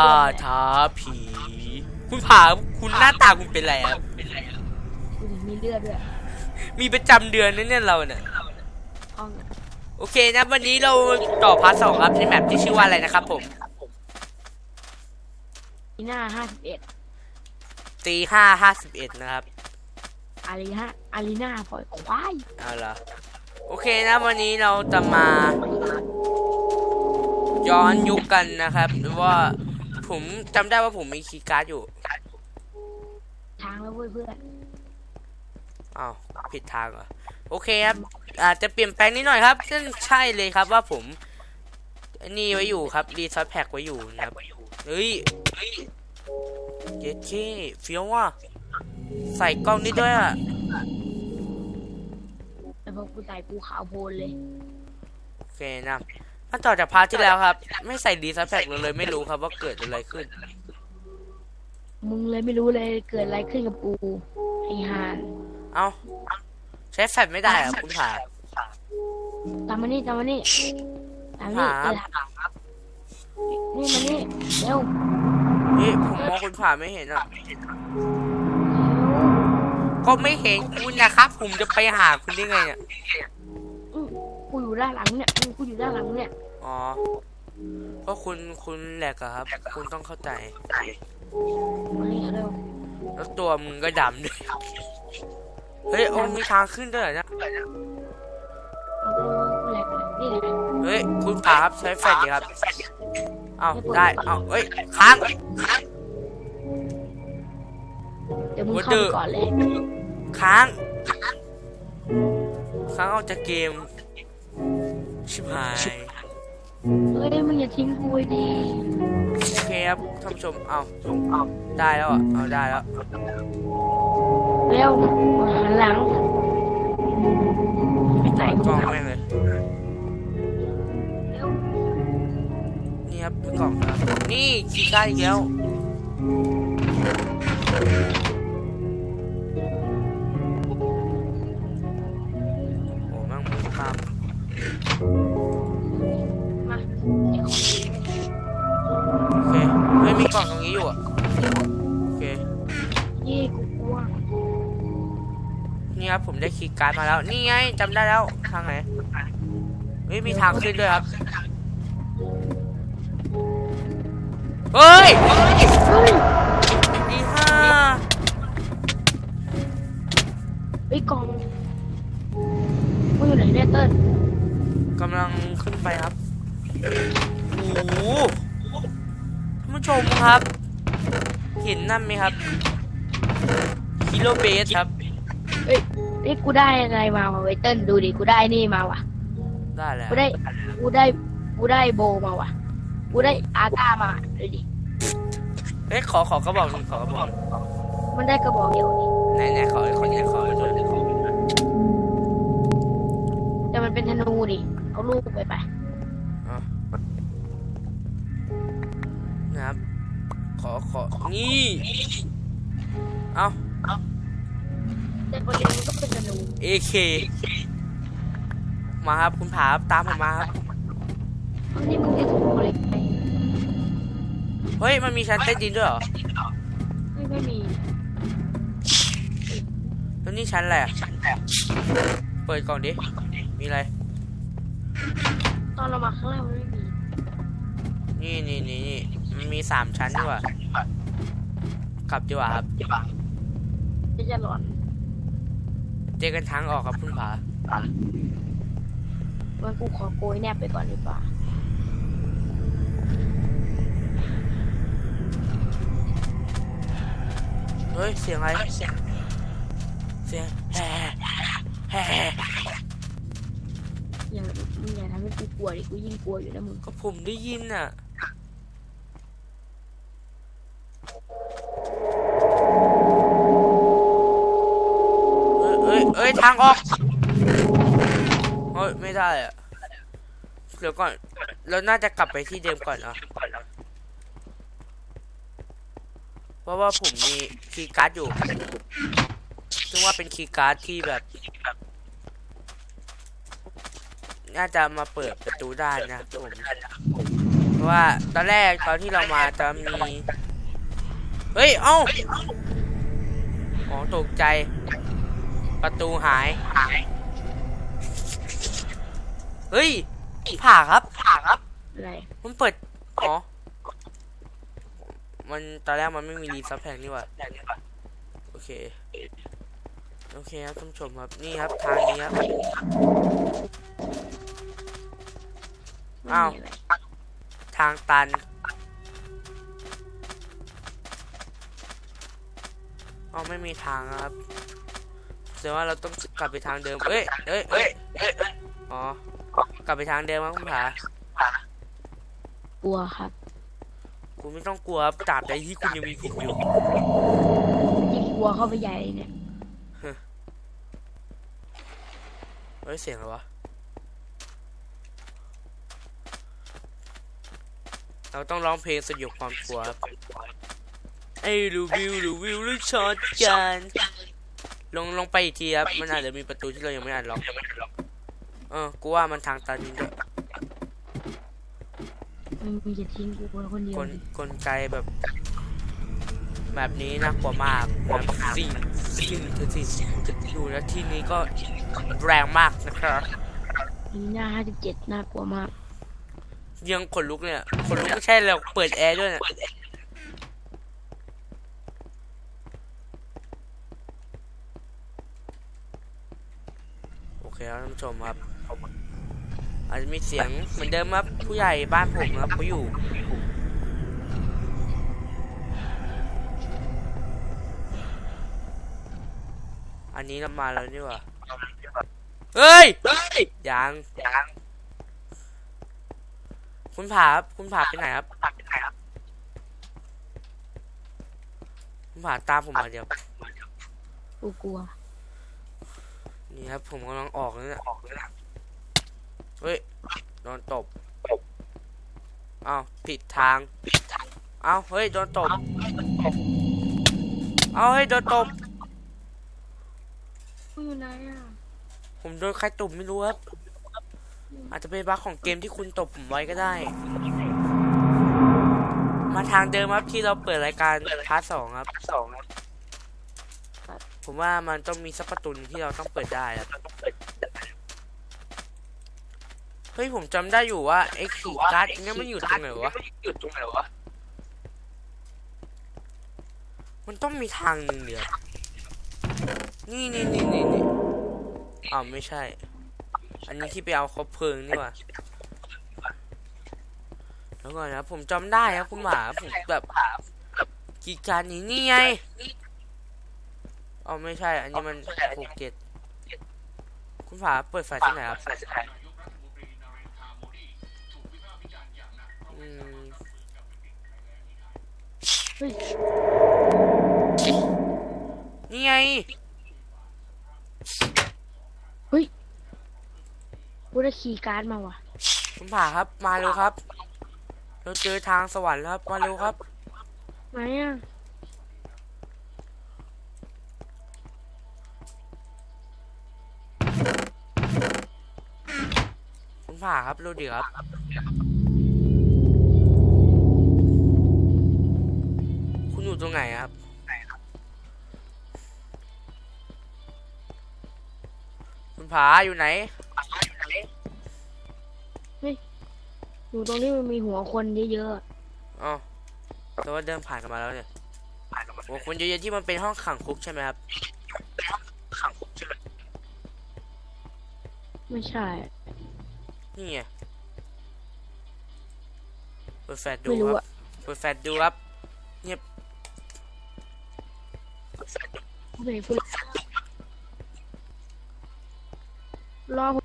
ล่าท้าผี คุณผาคุณหน้าตาคุณเป็นไรครับกูถึงมีเลือดด้วยมีประจำเดือนนั่นเนี่ยเราเนี่ยห้องโอเคนะวันนี้เราต่อพาร์ทสองครับในแมปที่ชื่อว่าอะไรนะครับผม อีหน้าห้าสิบเอ็ดตีห้าห้าสิบเอ็ดนะครับ อารีฮะอารีนาปล่อยควายเอาล่ะโอเคนะวันนี้เราจะมา ย้อนยุคกันนะครับว่า ผมจำได้ว่าผมมีคีย์การ์ดอยู่ทางแล้วเว้ยเพื่อนอ้าวผิดทางเหรอโอเคครับ อาจจะเปลี่ยนแปลงนิดหน่อยครับ ซึ่งใช่เลยครับว่าผมอันนี่ไว้อยู่ครับรีซอสแพ็กไว้อยู่นะครับเฮ้ยเจ๊เจ๊เฟี้ยวว่ะใส่กล้องนิดด้วยอะแต่พอกูใส่กูขาวโพลนเลยโอเคนะ มาต่อจากพาร์ทที่แล้วครับ ไม่ใส่รีซอสแพ็กเลย ไม่รู้ครับว่าเกิดอะไรขึ้น มึงเลยไม่รู้เลยเกิดอะไรขึ้นกับกูไอ้ห่านเอ้าใช้แฟลชไม่ได้เหรอคุณผาตามมานี่ตามมานี่ตามมานี่ครับเออนี่มานี่เร็วเฮ้ยผมมองคุณผาไม่เห็นอะเร็วก็ไม่เห็นคุณนะครับ ผมจะไปหาคุณได้ไงเนี่ยอื้อ กูอยู่ด้านหลังเนี่ยอื้อกูอยู่ด้านหลังเนี่ย อ๋อเพราะคุณคุณแหลกอะครับ คุณต้องเข้าใจ มานี่เร็วแล้วตัวมึงก็ดำด้วยเฮ้ยโอ้มีทางขึ้นด้วยเหรอเนี่ยเอาเอาแหลกเลยนี่แหละเฮ้ย คุณผาครับใช้แฟลชดีครับเอ้าได้เอ้าเฮ้ยค้าง เดี๋ยวมึงหัวเข้าดื้ไปอก่อนเลย ค้าง ค้างออกจากเกม ชิบหาย เฮ้ยมึงอย่าทิ้งกูไว้ดิโอเคครับท่านผู้ชม เอาเอาได้แล้วอะ เอาได้แล้ว เร็วหันหลังไปไหนกล่องแม่งเลย เร็วนี่ครับกล่องครับนี่คีย์การ์ดอีกแล้ว ได้คีย์การ์ดมาแล้ว นี่ไงจำได้แล้วทางไหนเฮ้ยมีทางขึ้นด้วยครับเฮ้ยเฮ้ยอีห้าไอ้ยกล่องมึงอยู่ไหนเนี่ยเติ้ลกำลังขึ้นไปครับ โอ้โหท่านผู้ชมครับ เห็นนั่นไหมครับ กิโลเบสครับเอ้ยเอ้ยกูได้อะไรมาวะเวยเติ้ลดูดิ กูได้นี่มาว่ะ ได้แล้วกูได้ กูได้ กูได้โบมาว่ะ กูได้อาก้ามาดูดิเฮ้ยขอขอกระบอกหนึ่งขอกระบอกหนึ่งมันได้กระบอกเดียวนี่ไหนไหนขอขอไหนขอด้วยแต่มันเป็นธนูดิ เอาลูกไปไป นะครับ ขอขอนี่ เอา แต่ประเด็นมันก็เป็นธนู AK มาครับคุณผาครับตามผมมาครับเอานี่มึงได้ธนูอะไรไปเฮ้ย มันมีชั้นใต้ดินด้วยเหรอ ไม่ไม่มีแล้วนี่ชั้นอะไรอะเปิดกล่องดิ มีอะไร ตอนเรามาข้างล่างมันไม่มีนี่นี่นี่นี่มันมีสามชั้นดีกว่ากลับดีกว่าครับ จะจะหลอน เจอกันทางออกครับคุณผามันกูขอโกยแนบไปก่อนดีกว่าเฮ้ยเสียงอะไรเสียงแห่แห่อย่ามึงอย่าทำให้กูกลัวดิกูยิ่งกลัวอยู่นะมึงก็ผมได้ยินน่ะ เอ้ยเอ้ยเอ้ย ทางออก เฮ้ย ไม่ได้อะเดี๋ยวก่อน เราน่าจะกลับไปที่เดิมก่อนอะเพราะว่าผมมีคีย์การ์ดอยู่ ซึ่งว่าเป็นคีย์การ์ดที่แบบ น่าจะมาเปิดประตูได้นะผมเพราะว่าตอนแรกตอนที่เรามาจะมี เฮ้ย เอ้าอ๋อตกใจ ประตูหาย เฮ้ย ผ่าครับ ผ่าครับ อะไรมันเปิด อ๋อ มันตอนแรกมันไม่มีรีซับแพงนี่หว่า โอเค โอเคครับท่านผู้ชมครับ นี่ครับทางนี้ครับไม่อ้าวมีอะไรทางตันอ๋อไม่มีทางครับ แสดงว่าเราต้องกลับไปทางเดิมเอ้ยเอ้ยเอ้ยอ๋อกลับไปทางเดิมครับคุณผากลัวครับ คุณไม่ต้องกลัวครับตราบใดที่คุณยังมีผมอยู่ยิ่งกลัวเข้าไปใหญ่เนี่ยเฮ้ยเสียงอะไรวะเราต้องร้องเพลงสยบความกลัวครับไอ้รูวิวรูวิวลูกช็อตกัน ลงลงไปอีกทีครับ มันอาจจะมีประตูที่เรายังไม่อ่านล็อกเออ กูว่ามันทางตันจริงด้วยมันมีจะทิ้งกูคนคนเดียวกลดิกลไกแบบ แบบนี้น่ากลัวมากแบบสิ่งสิ่งสิ่งดูแล้วที่นี้ก็แรงมากนะครับมีหน้าห้าสิบเจ็ดน่ากลัวมาก ยังขนลุกเนี่ยขนลุกไม่ใช่เราเปิดแอร์ด้วยเนี่ย เคครับท่านผู้ชมครับอาจจะมีเสียงเหมือนเดิมครับผู้ใหญ่บ้านผมครับเขาอยู่อันนี้เรามาแล้วนี่ว่าเฮ้ยยังคุณผาครับคุณผาไปไหนครับคุณผาตามผมมาเดี๋ยวกูกลัว นี่ครับ ผมกำลังออกแล้วเนี่ยเฮ้ยโดนตบอ้าวผิดทางอ้าวเฮ้ยโดนตบอ้าวเฮ้ยโดนตบกูอยู่ไหนอะผมโดนใครตบไม่รู้ครับ อาจจะเป็นบั๊กของเกมที่คุณตบผมไว้ก็ได้ มาทางเดิมครับที่เราเปิดรายการพาร์ทสองครับสองครับ ผมว่ามันต้องมีสักประตูหนึ่งที่เราต้องเปิดได้ครับเฮ้ยผมจำได้อยู่ว่าไอ้ขีย์การ์ดเนี่ยมันอยู่ตรงไหนวะอยู่ตรงไหนวะมันต้องมีทางหนึ่งเดียวนี่นี่นี่นี่นี่อ้าวไม่ใช่ อันนี้ที่ไปเอาคบเพลิงนี่หว่าแล้วก่อนนะผมจำได้ครับคุณหมาผมแบบกีย์การดนี้นี่ไง อ๋อไม่ใช่ อันนี้มันหกเจ็ดคุณผาเปิดไฟที่ไหนครับอืมเฮ้ยนี่ไงกูได้ขี่การ์ดมาว่ะ คุณผาครับ มาเร็วครับ เราเจอทางสวรรค์แล้วครับ มาเร็วครับ ไหนอะ คุณผาครับเร็วเดี๋ยวครับ คุณอยู่ตรงไหนครับ คุณผาอยู่ไหน อยู่ตรงนี้มันมีหัวคนเยอะอ๋อแต่ว่าเดินผ่านกันมาแล้วเนี่ยโอ้คนเยอะๆที่มันเป็นห้องขังคุกใช่ไหมครับขังคุกใช่ไหมๆไม่ใช่ นี่ไงเปิดแฟลชดูไม่รู้ครับอะเปิดแฟลชดูครับไม่พูดรอผม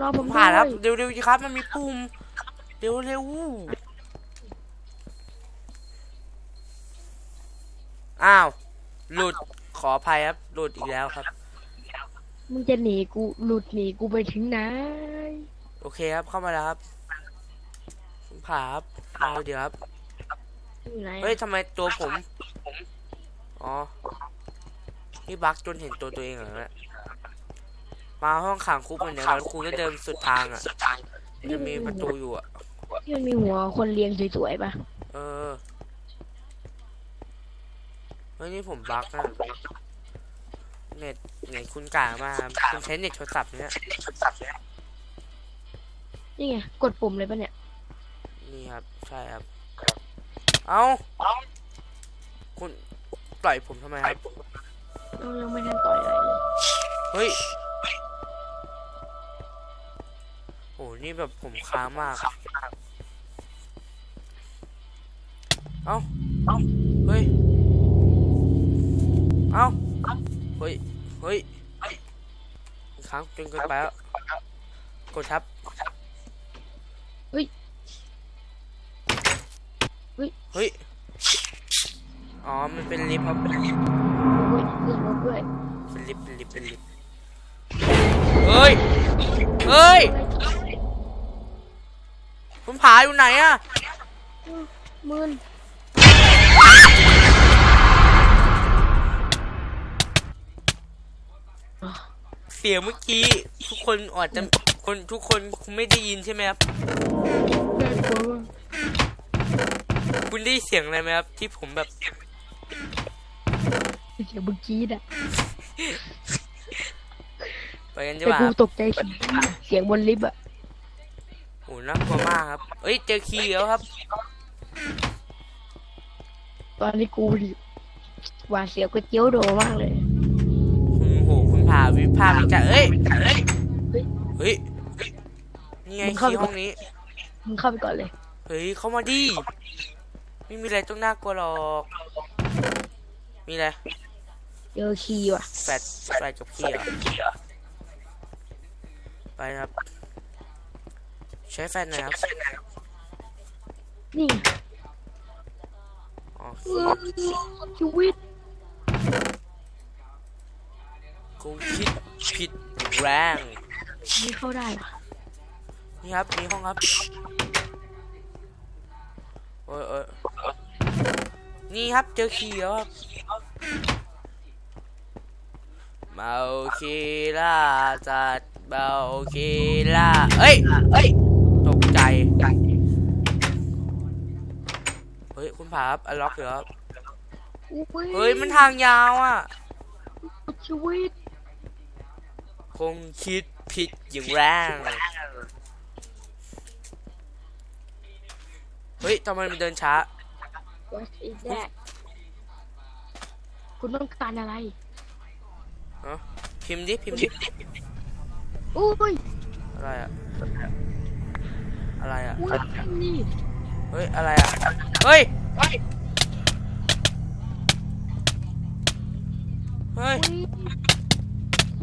รอผมผ่านครับด้วยเร็วๆสิครับ มันมีปุ่มเร็วๆอ้าว หลุดขออภัยครับ หลุดอีกแล้วครับ มึงจะหนีกูหลุดหนีกูไปถึงไหนโอเคครับเข้ามาแล้วครับคุณผาครับมาเดี๋ยวครับอยู่ไหนอะเฮ้ยทำไมตัวผมอ๋อนี่บั๊กจนเห็นตัวตัวเองเหรอเนี่ยมาห้องขังคุกเหมือนเดิมแล้วคุณก็เดินสุดทางอะสุดทางจะมีประตูอยู่อะที่มันมีหัวคนเรียงสวยๆปะเออเฮ้ยนี่ผมบักนะ เน็ตเน็ตคุณกามากครับคุณใช้เน็ตโทรศัพท์เนี่ยชุดสับเนี่ยนี่ไงกดปุ่มเลยปะเนี่ย นี่ครับ ใช่ครับ เอาคุณปล่อยผมทำไมครับเรายังไม่ทันต่อยอะไรเลย เฮ้ยโหนี่แบบผมค้างมาก เอ้า เอ้า เฮ้ย เอ้า เฮ้ย เฮ้ยค้างจนเกินไปแล้ว กดทับ เฮ้ยอ๋อ มันเป็นลิฟต์ครับเป็นลิฟต์โอ้ยเลื่อนรถด้วยเป็นลิฟต์เป็นลิฟต์เป็นลิฟต์เฮ้ย เฮ้ย คุณผาอยู่ไหนอะมืน สียงเมื่อกี้ ทุกคนอาจจะคนทุกคนคงไม่ได้ยินใช่ไหมครับน่ากลัวมากคุณได้เสียงอะไรไหมครับ ที่ผมแบบเสียงเมื่อกี้อะไปกันแต่จะว่ากูตกใจเสียงเสียงบนลิฟต์อะโหน่ากลัวมากครับเอ้ยเจอคีย์แล้วครับ ตอนนี้กูดิหวาดเสียวก๋วยเตี๋ยวโดมากเลยคุณโหคุณผาวิพากษ์วิจารณ์เอ้ยเฮ้ยนี่ไงมึงเข้าคีไป ย์ห้องนี้ มึงเข้าไปก่อนเลย เฮ้ยเข้ามาดิไม่มีอะไรต้องน่ากลัวหรอกมีอะไรเจอคีย์ว่ะ แฟดแฟดกับคีย์เหรอไปครับ ใช้แฟดหน่อยครับนี่อ๋อเออชีวิต คงคิด ผิดแรงนี่เข้าได้ว่ะนี่ครับมีห้องครับโอ้ยโอ้ยนี่ครับเจอคีย์แล้วครับเมาคีล่าจัดเมาคีล่าเอ้ยเอ้ยตกใจเฮ้ยคุณผาครับอันล็อกเหรอครับอุ้ยเฮ้ยมันทางยาวอะชีวิต คงคิดผิดอย่างแรงเฮ้ยทำไมมันเดินช้า What is that คุณต้องการอะไรพิมพ์ดิ พิมพ์ดิ อุ้ยอะไรอะอะไรอะอุ้ยนี่เฮ้ย อะไรอะเฮ้ย เฮ้ย เฮ้ยอุ้ย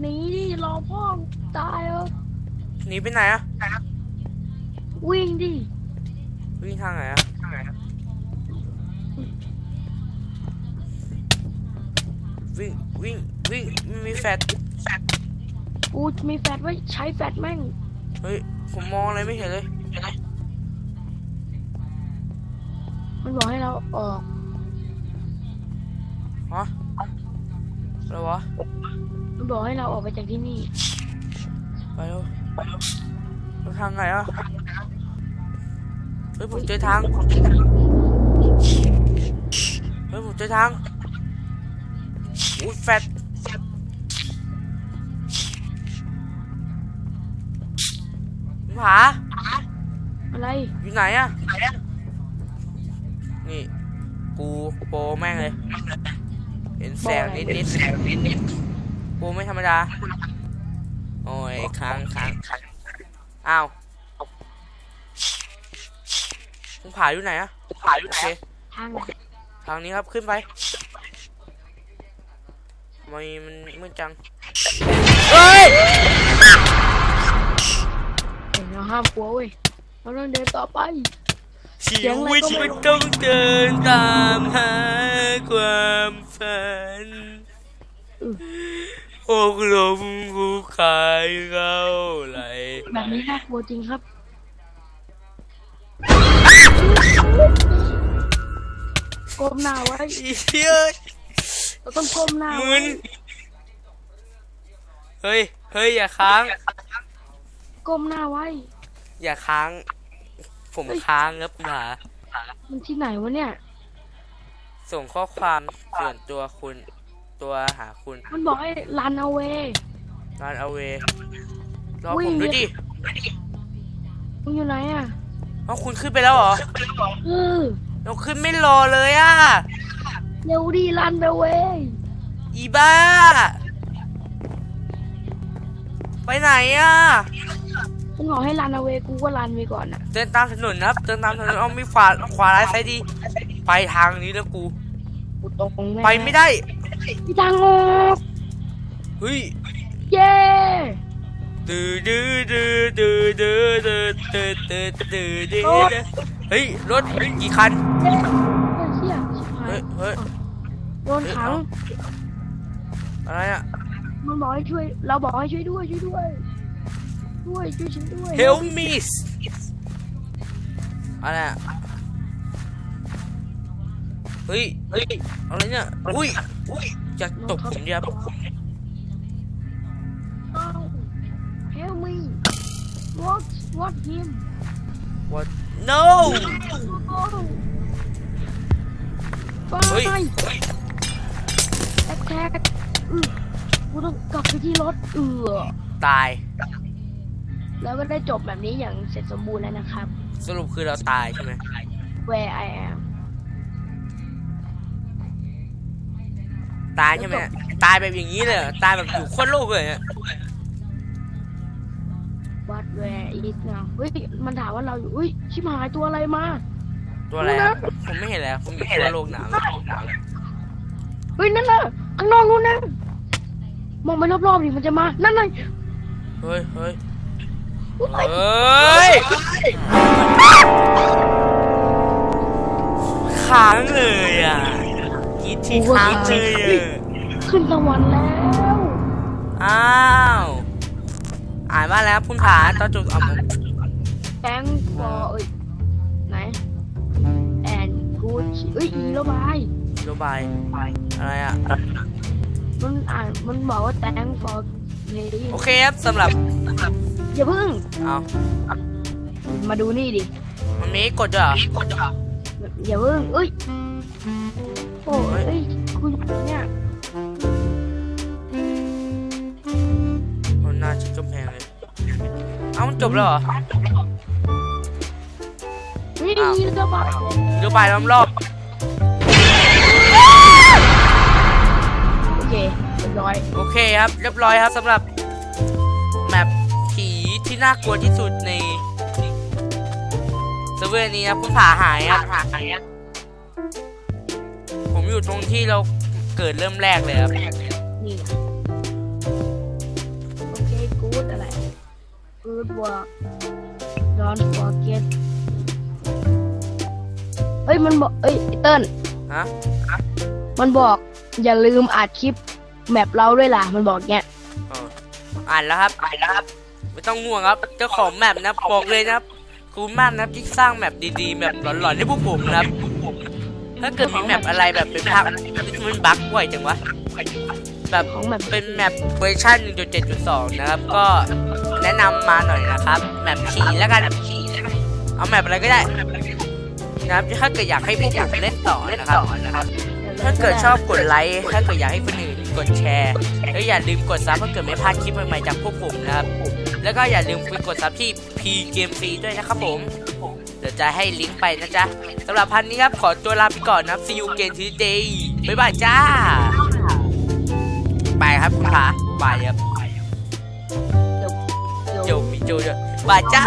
หนีดิรอพ่อตายเหรอหนีไปไหนอะวิ่งดิวิ่งทางไหนอะทางไหนครับวิ่งวิ่งวิ่งไม่มีแฟดกูมีแฟดไว้ใช้แฟดแม่งเฮ้ยผมมองอะไรไม่เห็นเลยมันบอกให้เราออกฮะอะไรวะ มันบอกให้เราออกไปจากที่นี่ ไปเร็วไปทางไหนอะเฮ้ยผมเจอทางเฮ้ยผมเจอทางอุ้ยแฟดคุณผาอะไร อยู่ไหนอะนี่ กูโปรแม่งเลย เห็นแสงนิดนิดแสงนิดนิด ๆกูไม่ธรรมดา โอ้ยค้างค้างอ้าวมึงผาอยู่ไหนอะผ่านอยู่โอไหนเคทางไหนทางนี้ครับขึ้นไปทำไมมันมืดจังเฮ้ยเห็นเราห้ามกลัวเว้ยเราต้องเดินต่อไปชีเสียงอะไรวิตก็ไม่มันรู้ต้องเดินตามหาความฝัน อือโอ้ลมกูขายเข้าไหลแบบนี้น่ากลัวจริงครับ ก้มหน้าไว้เฮ้ยเราต้องก้มหน้ามึไว้นเฮ้ยเฮ้ยอย่าค้าง ก้มหน้าไว้ อย่าค้าง ผมค้างครับคุณผามันที่ไหนวะเนี่ย ส่งข้อความส่วนตัวคุณ ตัวหาคุณมันบอกให้รันเอาเวรานเอาเวรอวิ่ผง มด้วยดิมึงอยู่ไหนอะเอาคุณขึ้นไปแล้วเหรอเออเราขึ้นไม่รอเลยอะ เร็วดีรันไปเวอีบ้า ไปไหนอะ มันบอกให้รันเอาเวกูก็รันไปก่อนอะเดินตามถนนนะครับ เดินตามถนนเอามีขวาขวาร้ายซ้ายดี ไปทางนี้แล้วกู กูตรงแม่ไปไม่ได้ พี่ทางออกเฮ้ยเย้ดื้อดื้อดื้อดื้อดื้อดื้อดื้อดื้อดื้อดื้อเฮ้ยรถกี่คันเย้เฮ้ยเชี่ยชิบหายเฮ้ยเฮ้ยโดนขังอะไรอะ มันบอกให้ช่วย เราบอกให้ช่วยด้วยช่วยด้วยช่วยช่วยฉันด้วย Help me อะไรอะเฮ้ยเฮ้ยอะไรเนี่ยอุ้ยอุ้ยอยากตบผมเดียวเฮลมี what what him What No ไปเฮ้ย แท็กแท็กอือกูต้องกลับไปที่รถเออตาย แล้วก็ได้จบแบบนี้อย่างเสร็จสมบูรณ์แล้วนะครับ สรุปคือเราตายใช่ไหม where I am ตายใช่ไหมตายแบบอย่างนี้เลยเหรอตายแบบอยู่โคตรโลกเลยอะ what where is now เฮ้ยมันถามว่าเราอยู่อุ้ยชิบหายตัวอะไรมาตัวอะไรอะผมไม่เห็นแล้วผมอยู่โคตรโลกหนาวเฮ้ยนั่นน่ะข้างนอกนู้นนะมองไปรอบๆดิมันจะมานั่นน่ะเฮ้ยเฮ้ยอุ๊ยเฮ้ยค้างเลยอะ กรีดที่ค้างเลยอะขึ้นสวรรค์แล้ว อ้าว อ่านมาแล้วคุณผาตอจบเอาม thank for เอ้ยไหน and good เอ้ยอีรบายโยบายอะไรอะ มันอ่านมันบอกว่า thank for playing โอเคครับสำหรับอย่าพึ่งเอามาดูนี่ดิ มันมีกดด้วยเหรออย่าพึ่งเอ้ย โอ้ยเอ้ยคุณเนี่ยมันน่าชิดกำแพงเลย เอ้ามันจบแล้วเหรอนี่อ้าวระบายนโยบายล้อมรอบโอเคเรียบร้อยโอเคครับ เรียบร้อยครับสำหรับแมปผีที่น่ากลัวที่สุดในเซิร์ฟเวอร์นี้ครับคุณผาหายครับ ผมอยู่ตรงที่เราเกิดเริ่มแรกเลยครับ นี่นะโอเค good อะไร good work don't forget เอ้ยมันบอกเอ้ยไอ้เติ้ลฮะ มันบอกอย่าลืมอัดคลิปแมปเราด้วยล่ะ มันบอกเงี้ยอ๋ออ่านแล้วครับ อ่านแล้วครับ ไม่ต้องง่วงครับ เจ้าของแมปนะบอกเลยนะครับขอบคุณมากนะครับที่สร้างแมปดีๆแบบหลอนๆให้พวกผมนะครับ ถ้าเกิดมีแมปอะไรแบบเป็นภาคมันบั๊กบ่อยจังวะแบบของแมปเป็นแมปเวอร์ชัน1.7.2 นะครับ ก็แนะนำมาหน่อยนะครับ แมปผีแล้วกันเอาแมปอะไรก็ได้นะครับถ้าเกิดอยากให้พี่อยากเล่นต่อนะครับ ถ้าเกิดชอบกดไลค์ถ้าเกิดอยากให้คนอื่นกดแชร์แล้วอย่าลืมกดซับถ้าเกิดไม่พลาดคลิปใหม่ๆจากพวกผมนะครับ แล้วก็อย่าลืมไปกดซับที่ P Game Free ด้วยนะครับผม เดี๋ยวจะให้ลิงก์ไปนะจ๊ะสำหรับพันนี้ครับขอตัวลาไปก่อนนะครับ See you again today บ๊ายบายจ้า ไปครับคุณผาบายครับเดี๋ยวโจมีโจด้วยบายจ้า